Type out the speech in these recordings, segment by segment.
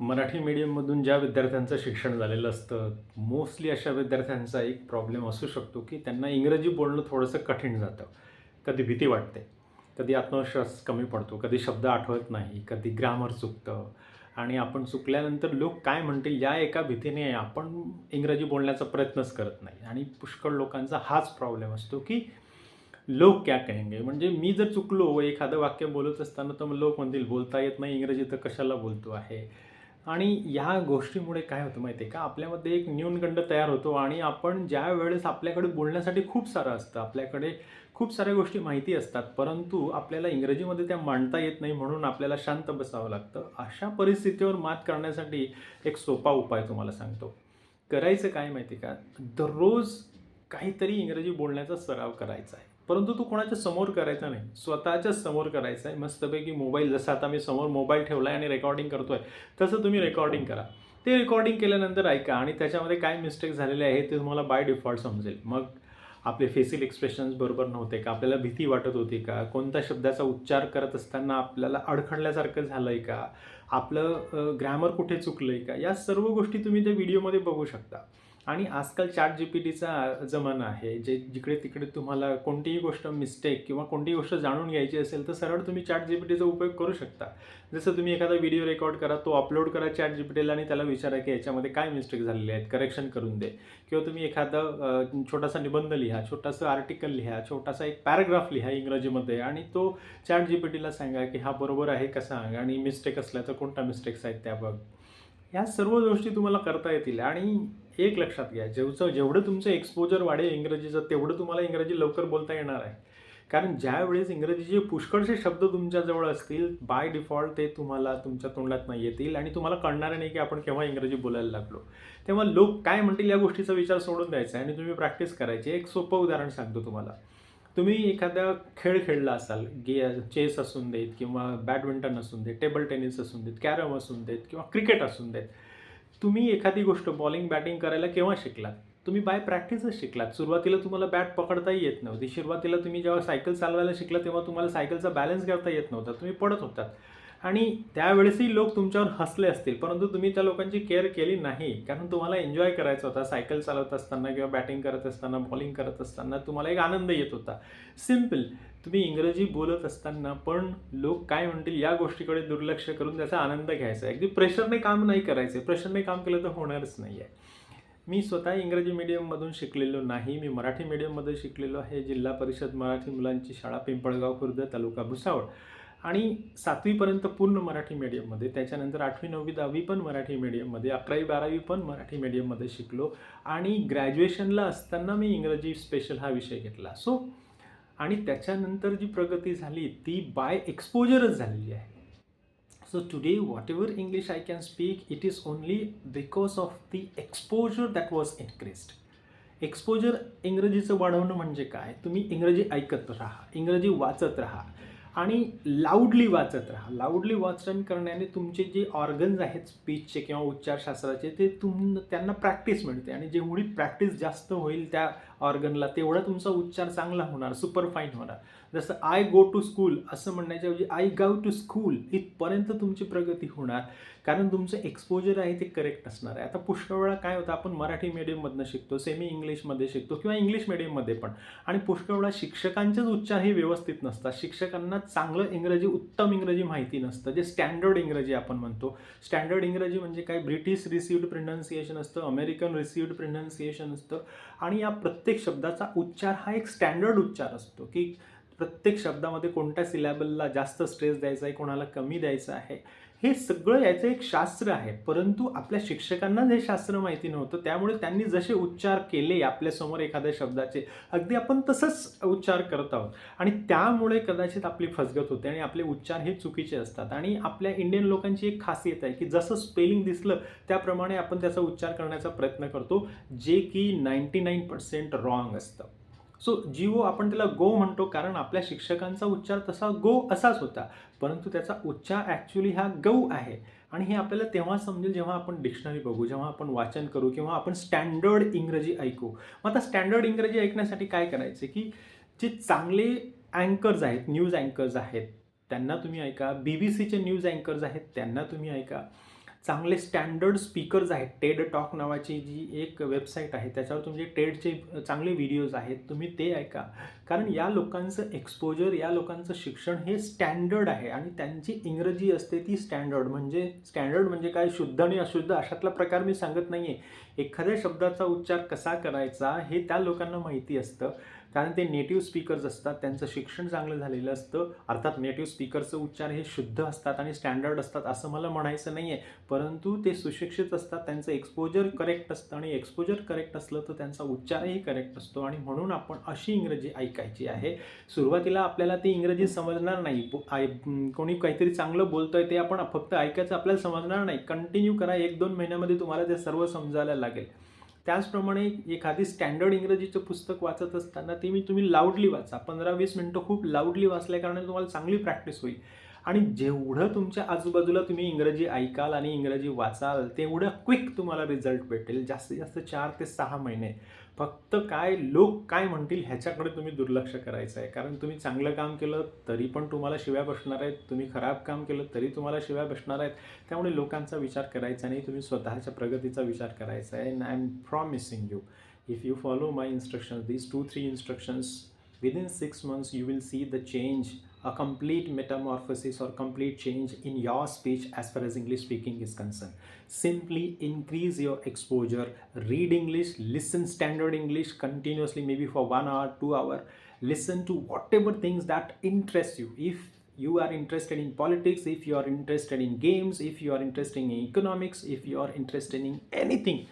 मराठी मीडियममधून ज्या विद्यार्थ्यांचं शिक्षण झालेलं असतं मोस्टली अशा विद्यार्थ्यांचा एक प्रॉब्लेम असू शकतो की त्यांना इंग्रजी बोलणं थोडंसं कठीण जातं. कधी भीती वाटते कधी आत्मविश्वास कमी पडतो कधी शब्द आठवत नाही कधी ग्रामर चुकतं आणि आपण चुकल्यानंतर लोक काय म्हणतील या एका भीतीने आपण इंग्रजी बोलण्याचा प्रयत्नच करत नाही. आणि पुष्कळ लोकांचा हाच प्रॉब्लेम असतो की लोक क्या कहेंगे? म्हणजे मी जर चुकलो एखादं वाक्य बोलत असताना तर मग लोक म्हणतील बोलता येत नाही इंग्रजी तर कशाला बोलतो आहे? आणि ह्या गोष्टीमुळे काय होतं माहिती आहे का? आपल्यामध्ये एक न्यूनगंड तयार होतो आणि आपण ज्या वेळेस आपल्याकडे बोलण्यासाठी खूप सारं असतं आपल्याकडे खूप साऱ्या गोष्टी माहिती असतात परंतु आपल्याला इंग्रजीमध्ये त्या मांडता येत नाही म्हणून आपल्याला शांत बसावं लागतं अशा परिस्थितीवर मात करण्यासाठी एक सोपा उपाय तुम्हाला सांगतो. करायचं काय माहिती आहे का? दररोज काहीतरी इंग्रजी बोलण्याचा सराव करायचा आहे. परंतु तो कोणाच्या समोर करायचा नाही. स्वतःच्या समोर करायचा आहे. मस्तपैकी मोबाईल जसं आता मी समोर मोबाईल ठेवला आहे आणि रेकॉर्डिंग करतो आहे तसं तुम्ही रेकॉर्डिंग करा. ते रेकॉर्डिंग केल्यानंतर ऐका आणि त्याच्यामध्ये काय मिस्टेक झालेले आहे ते तुम्हाला बाय डिफॉल्ट समजेल. मग आपले फेसियल एक्सप्रेशन्स बरोबर नव्हते का? आपल्याला भीती वाटत होती का? कोणत्या शब्दाचा उच्चार करत असताना आपल्याला अडखडल्यासारखं झालं आहे का? आपलं ग्रॅमर कुठे चुकलं आहे का? या सर्व गोष्टी तुम्ही त्या व्हिडिओमध्ये बघू शकता. आणि आजकाल चॅट जी पी टीचा जमाना आहे जे जिकडे तिकडे तुम्हाला कोणतीही गोष्ट मिस्टेक किंवा कोणतीही गोष्ट जाणून घ्यायची असेल तर सरळ तुम्ही चॅट जी पी टीचा उपयोग करू शकता. जसं तुम्ही एखादा व्हिडिओ रेकॉर्ड करा तो अपलोड करा चॅट जी पी टीला आणि त्याला विचारा की याच्यामध्ये काय मिस्टेक झालेले आहेत करेक्शन करून दे. किंवा तुम्ही एखादा छोटासा निबंध लिहा छोटासा आर्टिकल लिहा छोटासा एक पॅराग्राफ लिहा इंग्रजीमध्ये आणि तो चॅट जी पी टीला सांगा की हा बरोबर आहे का सांग आणि मिस्टेक असल्या तर कोणता मिस्टेक्स आहेत त्या बघ. ह्या सर्व गोष्टी तुम्हाला करता येतील आणि एक लक्षात घ्या जेवचं जेवढं तुमचं एक्सपोजर वाढेल इंग्रजीचं तेवढं तुम्हाला इंग्रजी लवकर बोलता येणार आहे. कारण ज्या वेळेस इंग्रजीचे पुष्कळसे शब्द तुमच्याजवळ असतील बाय डिफॉल्ट ते तुम्हाला तुमच्या तोंडात नाही येतील आणि तुम्हाला कळणार नाही की आपण केव्हा इंग्रजी बोलायला लागलो. तेव्हा लोक काय म्हणतील या गोष्टीचा विचार सोडून द्यायचा आहे आणि तुम्ही प्रॅक्टिस करायची. एक सोपं उदाहरण सांगतो तुम्हाला. तुम्ही एखादा खेळ खेळला असाल गे चेस असून देत किंवा बॅडमिंटन असून देत टेबल टेनिस असून देत कॅरम असून देत किंवा क्रिकेट असून देत तुम्ही एखादी गोष्ट बॉलिंग बॅटिंग करायला केव्हा शिकलात? तुम्ही बाय प्रॅक्टिसच शिकलात. सुरुवातीला तुम्हाला बॅट पकडताही येत नव्हती. सुरुवातीला तुम्ही जेव्हा सायकल चालवायला शिकला तेव्हा तुम्हाला सायकलचा बॅलन्स करता येत नव्हता. तुम्ही पडत होतात. आणि त्यावेळेसही लोक तुमच्यावर हसले असतील परंतु तुम्ही त्या लोकांची केअर केली नाही. कारण तुम्हाला एन्जॉय करायचा होता सायकल चालवत असताना किंवा बॅटिंग करत असताना बॉलिंग करत असताना तुम्हाला एक आनंद येत होता. सिंपल तुम्ही इंग्रजी बोलत असताना पण लोक काय म्हणतील या गोष्टीकडे दुर्लक्ष करून त्याचा आनंद घ्यायचा. आहे अगदी प्रेशरने काम नाही करायचे. प्रेशरने काम केलं तर होणारच नाही आहे मी स्वतः इंग्रजी मीडियममधून शिकलेलो नाही. मी मराठी मीडियममध्ये शिकलेलो आहे. जिल्हा परिषद मराठी मुलांची शाळा पिंपळगाव खुर्द तालुका भुसावळ. आणि सातवीपर्यंत पूर्ण मराठी मीडियममध्ये त्याच्यानंतर आठवी नववी दहावी पण मराठी मीडियममध्ये अकरावी बारावी पण मराठी मीडियममध्ये शिकलो. आणि ग्रॅज्युएशनला असताना मी इंग्रजी स्पेशल हा विषय घेतला. सो आणि त्याच्यानंतर जी प्रगती झाली ती बाय एक्सपोजरच झालेली आहे. So today whatever English I can speak it is only because of the exposure that was increased exposure इंग्रजीचं वाढवणं म्हणजे काय? तुम्ही इंग्रजी ऐकत राहा इंग्रजी वाचत राहा. आणि लाऊडली वाचत राहा. लाऊडली वाचन करण्याने तुमचे जे ऑर्गन्स आहेत स्पीचचे किंवा उच्चारशास्त्राचे ते तुम त्यांना प्रॅक्टिस मिळते. आणि जेवढी प्रॅक्टिस जास्त होईल त्या ऑर्गनला तेवढा तुमचा उच्चार चांगला होणार सुपरफाईन होणार. जसं आय गो टू स्कूल असं म्हणण्याच्याऐवजी आय गाव टू स्कूल इथपर्यंत तुमची प्रगती होणार. कारण तुमचं एक्सपोजर आहे ते करेक्ट असणार आहे. आता पुष्कळ वेळा काय होतं आपण मराठी मिडियममधनं शिकतो सेमी इंग्लिशमध्ये शिकतो किंवा इंग्लिश मिडियममध्ये पण. आणि पुष्कळ वेळा शिक्षकांचेच उच्चार हे व्यवस्थित नसतात. शिक्षकांना चांगलं इंग्रजी उत्तम इंग्रजी माहिती नसतं. जे स्टँडर्ड इंग्रजी आपण म्हणतो. स्टँडर्ड इंग्रजी म्हणजे काय? ब्रिटिश रिसिव्ड प्रिनन्सिएशन असतं अमेरिकन रिसिव्ड प्रिनन्सिएशन असतं. आणि या प्रत्येक प्रत्येक शब्दाचा उच्चार हा एक स्टँडर्ड उच्चार असतो की प्रत्येक शब्दामध्ये कोणत्या सिलॅबलला जास्त स्ट्रेस द्यायचा आहे कोणाला कमी द्यायचा आहे. हे सगळं याचं एक शास्त्र आहे. परंतु आपल्या शिक्षकांना हे शास्त्र माहिती नव्हतं. त्यामुळे त्यांनी जसे उच्चार केले आपल्यासमोर एखाद्या शब्दाचे अगदी आपण तसंच उच्चार करत आहोत. आणि त्यामुळे कदाचित आपली फसगत होते आणि आपले उच्चार हे चुकीचे असतात. आणि आपल्या इंडियन लोकांची एक खासियत आहे की जसं स्पेलिंग दिसलं त्याप्रमाणे आपण त्याचा उच्चार करण्याचा प्रयत्न करतो जे की नाईंटी नाईन पर्सेंट रॉंग असतं. सो जीओ आपण त्याला गो म्हणतो कारण आपल्या शिक्षकांचा उच्चार तसा गो असाच होता. परंतु त्याचा उच्चार ॲक्च्युली हा गौ आहे. आणि हे आपल्याला तेव्हा समजेल जेव्हा आपण डिक्शनरी बघू जेव्हा आपण वाचन करू किंवा आपण स्टँडर्ड इंग्रजी ऐकू. मग आता स्टँडर्ड इंग्रजी ऐकण्यासाठी काय करायचे की जे चांगले अँकर्स आहेत न्यूज अँकर्स आहेत त्यांना तुम्ही ऐका. बी बी सीचे न्यूज अँकर्स आहेत त्यांना तुम्ही ऐका. चांगले स्टँडर्ड स्पीकर्स आहेत. टेड टॉक नावाची जी एक वेबसाईट आहे त्याच्यावर तुमचे टेडचे चांगले व्हिडिओज आहेत. तुम्ही ते ऐका. कारण या लोकांचं एक्सपोजर या लोकांचं शिक्षण हे स्टँडर्ड आहे आणि त्यांची इंग्रजी असते ती स्टँडर्ड म्हणजे स्टँडर्ड म्हणजे काय? शुद्ध आणि अशुद्ध अशातला प्रकार मी सांगत नाही आहे एखाद्या शब्दाचा उच्चार कसा करायचा हे त्या लोकांना माहिती असतं. कारण ते नेटिव्ह स्पीकर्स असतात त्यांचं शिक्षण चांगलं झालेलं असतं. अर्थात नेटिव्ह स्पीकरचं उच्चार हे शुद्ध असतात आणि स्टँडर्ड असतात असं मला म्हणायचं नाही आहे परंतु ते सुशिक्षित असतात त्यांचं एक्सपोजर करेक्ट असतं आणि एक्सपोजर करेक्ट असलं तर त्यांचा उच्चारही करेक्ट असतो. आणि म्हणून आपण अशी इंग्रजी ऐकायची आहे. सुरुवातीला आपल्याला ती इंग्रजी समजणार नाही. कोणी काहीतरी चांगलं बोलतोय ते आपण फक्त ऐकायचं आपल्याला समजणार नाही. कंटिन्यू करा. एक दोन महिन्यामध्ये तुम्हाला ते सर्व समजायला लागेल. त्याचप्रमाणे एखादी स्टँडर्ड इंग्रजीचं पुस्तक वाचत असताना ते मी तुम्ही लाऊडली वाचा. पंधरा वीस मिनटं खूप लाऊडली वाचल्या कारणाने तुम्हाला चांगली प्रॅक्टिस होईल. आणि जेवढं तुमच्या आजूबाजूला तुम्ही इंग्रजी ऐकाल आणि इंग्रजी वाचाल तेवढं क्विक तुम्हाला रिझल्ट भेटेल. जास्तीत जास्त चार ते सहा महिने. फक्त काय लोक काय म्हणतील ह्याच्याकडे तुम्ही दुर्लक्ष करायचं आहे कारण तुम्ही चांगलं काम केलं तरी पण तुम्हाला शिव्या बसणार आहेत. तुम्ही खराब काम केलं तरी तुम्हाला शिव्या बसणार आहेत. त्यामुळे लोकांचा विचार करायचा नाही. तुम्ही स्वतःच्या प्रगतीचा विचार करायचा आहे. And I am promising you if you follow my instructions these two three instructions within six months you will see the change a complete metamorphosis or complete change in your speech as far as english speaking is concerned. Simply increase your exposure read english listen standard english continuously maybe for one hour two hour. Listen to whatever things that interest you. If you are interested in politics if you are interested in games if you are interested in economics if you are interested in anything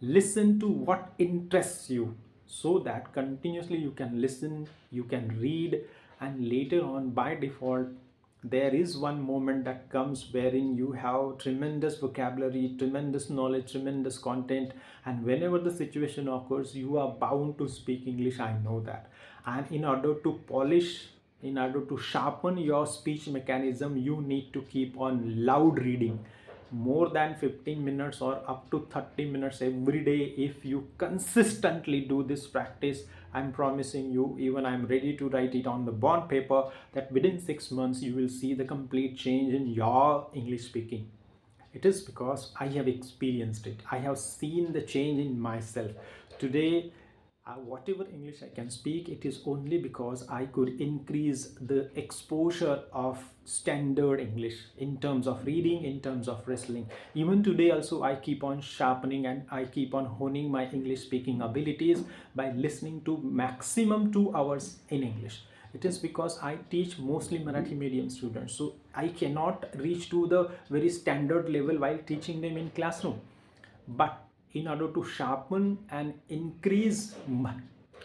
listen to what interests you so that continuously you can listen you can read and later on by default there is one moment that comes wherein you have tremendous vocabulary tremendous knowledge tremendous content. And whenever the situation occurs you are bound to speak english. I know that. And in order to polish in order to sharpen your speech mechanism you need to keep on loud reading more than 15 minutes or up to 30 minutes every day if you consistently do this practice. I'm promising you even i'm ready to write it on the bond paper that within 6 months you will see the complete change in your english speaking. It is because i have experienced it. I have seen the change in myself. Today uh, whatever English I can speak, it is only because I could increase the exposure of standard English in terms of reading, in terms of wrestling. Even today, also, I keep on sharpening and I keep on honing my English speaking abilities by listening to maximum two hours in English. It is because I teach mostly Marathi medium students, so I cannot reach to the very standard level while teaching them in classroom. But in order to sharpen and increase my,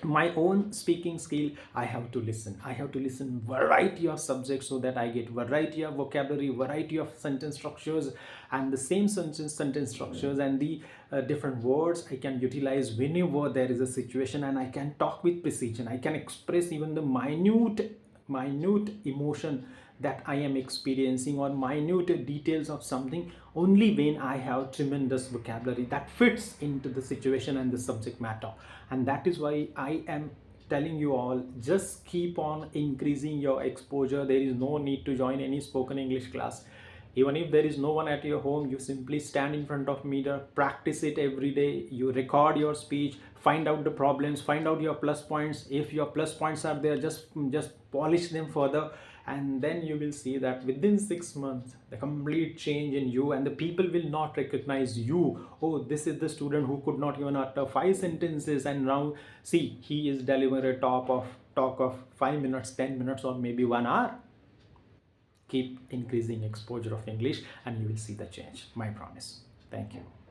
my own speaking skill i have to listen. I have to listen variety of subjects so that i get variety of vocabulary variety of sentence structures and the same sentence sentence structures and the uh, different words i can utilize whenever there is a situation and i can talk with precision. I can express even the minute minute emotion that I am experiencing or minute details of something only when I have tremendous vocabulary that fits into the situation and the subject matter. And that is why I am telling you all just keep on increasing your exposure. There is no need to join any spoken English class. Even if there is no one at your home, you simply stand in front of mirror, practice it every day. You record your speech, find out the problems, find out your plus points. If your plus points are there, just just polish them further and then you will see that within six months the complete change in you and the people will not recognize you. Oh this is the student who could not even utter five sentences and now see he is delivering a top of talk of five minutes ten minutes or maybe one hour. Keep increasing exposure of english and you will see the change my promise. Thank you